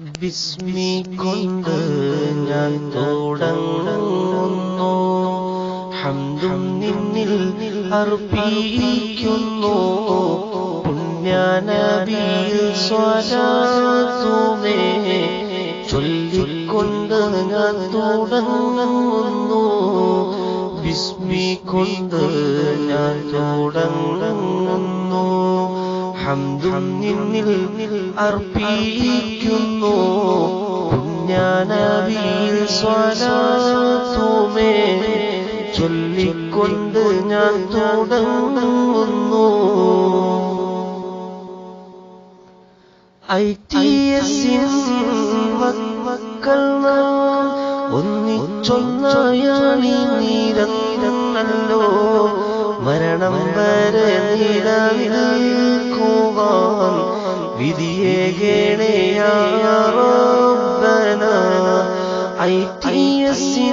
ബിസ്മി കൊണ്ട് ഞാൻ തുടങ്ങുന്നു. ഹംദും നിന്നിൽ അർപ്പിക്കുന്നു പുണ്യനബിയിൽ സ്വലാത്തുമേ ചൊല്ലിക്കൊണ്ട് ഞാൻ തുടങ്ങുന്നു. ബിസ്മി കൊണ്ട് ഞാൻ തുടങ്ങുന്നു. നിന്നിൽ അർപ്പിക്കുന്നു. പുണ്യനബിയിൽ സ്വലാത്തുമേ ചൊല്ലിക്കൊണ്ട് ഞാൻ തുടങ്ങുന്നു. ഐ ടി എസ് മക്കൾ ഒന്നിച്ചൊന്നായാണി നീരന്നല്ലോ. മരണം വരെ വിധിയേകേണയാറോബന ഐ ടി എസ്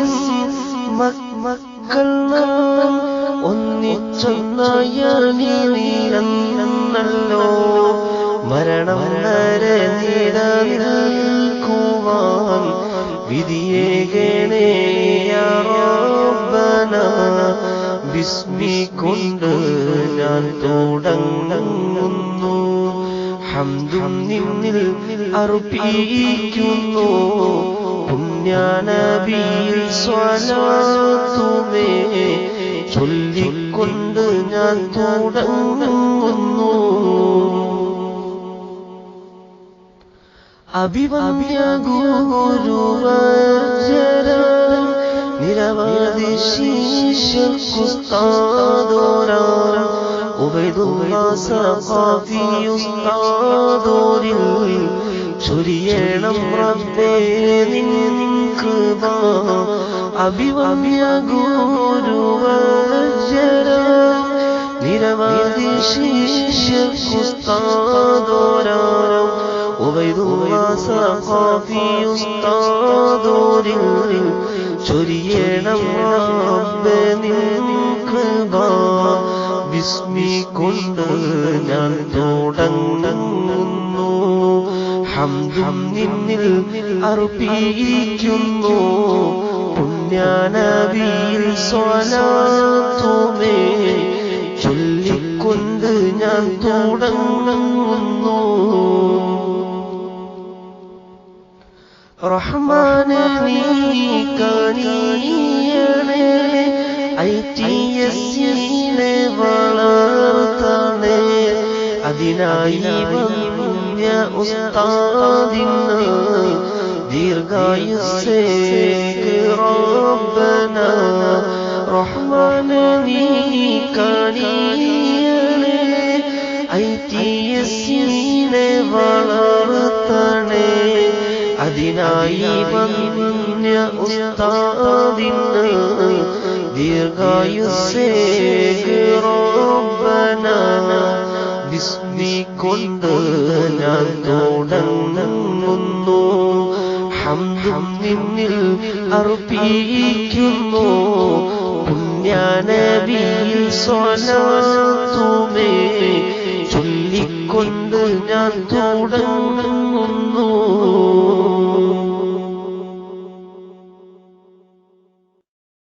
മക്കൾ നാം ഒന്നിച്ചൊന്നായാണി നീരന്നല്ലോ മരണം വരെ നിലനിൽക്കുവാൻ ബിസ്മി കൊണ്ട് ഞാൻ തുടങ്ങുന്നു. ഹംദും നിന്നിൽ അർപ്പിക്കുന്നു പുണ്യാനബിയിൽ സ്വലാത്തുമേ ചൊല്ലിക്കൊണ്ട് ഞാൻ തുടങ്ങുന്നു. അഭിവമ്യ ഗുരുവജര നിരവധി ശിഷ്യക്കുസ്താദോരാ ഉബൈദുള്ള സഖാഫിയുസ്താദോരിൽ ചൊരിയണം റബ്ബേ നിൻ കൃപ അഭിവമ്യ ഗുരുവജര നിരവധി ശിഷ്യക്കുസ്താദോരാ ഉബൈദുള്ള സഖാഫിയുസ്താദോരിൽ ചൊരിയണം റബ്ബേ നിൻ കൃപ ബിസ്മി കൊണ്ട് ഞാൻ തുടങ്ങുന്നു ഹംദും നിന്നിൽ അർപ്പിക്കുന്നു പുണ്യനബിയിൽ സ്വലാത്തുമേ ചൊല്ലിക്കൊണ്ട് ഞാൻ തുടങ്ങുന്നു റഹ്മാനെ നീ കണിയണേ ഐ ടി എസിനെ അതിനായി വന്യ ഉസ്താദിന് ദീർഘായുസേ റബ്ബന റഹ്മാനെ നീ കണിയണേ ഐ ടി എസിനെ വളർത്തണേ അതിനായി വന്യ ഉസ്താദിന് ദീർഘായുസേ റബ്ബന ബിസ്മി കൊണ്ട് ഞാൻ തുടങ്ങുന്നു. ഹംദും നിന്നിൽ അർപ്പിക്കുന്നു. പുണ്യനബിയിൽ സ്വലാത്തുമേ. ചൊല്ലിക്കൊണ്ട് ഞാൻ തുടങ്ങുന്നു.